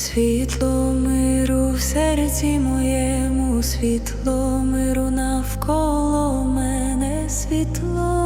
Світло миру в серці моєму, світло миру навколо мене світло.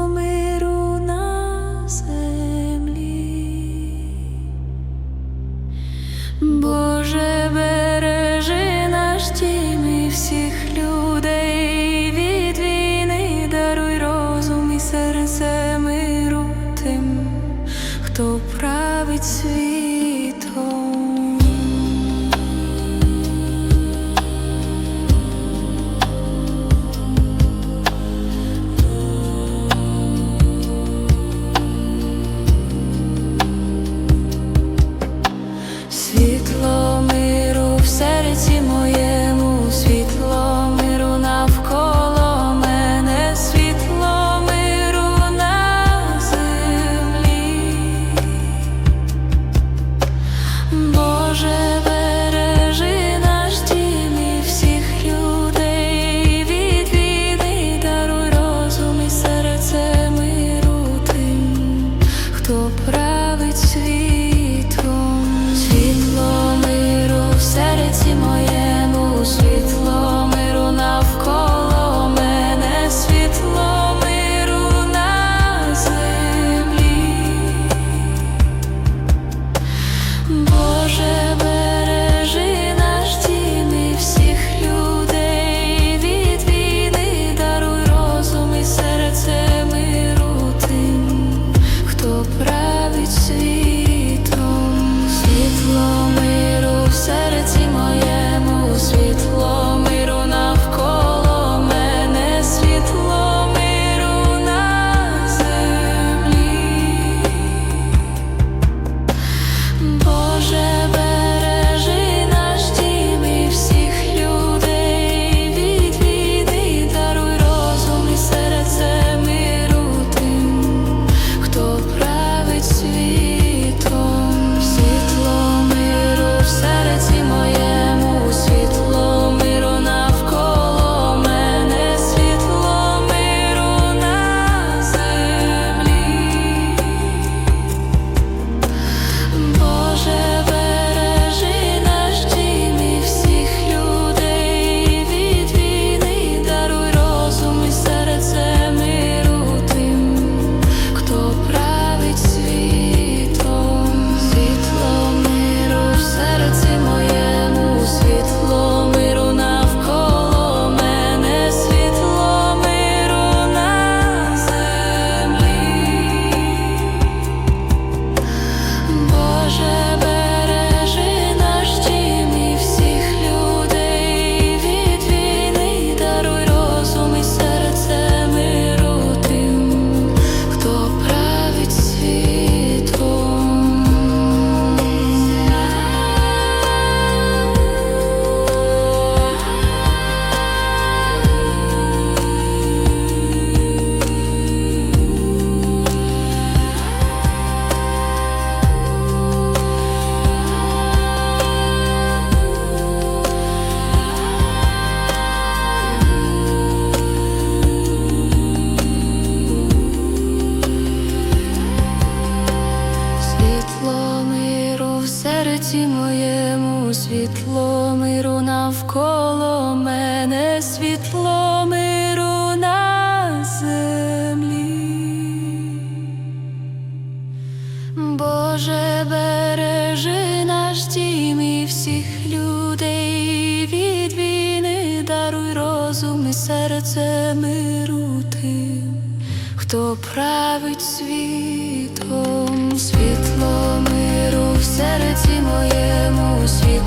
серці моєму світло миру навколо мене світло миру на землі, Боже бережи наш дім і всіх людей від війни, даруй розум і серце миру тим, хто править світом світлом в серці моєму світ.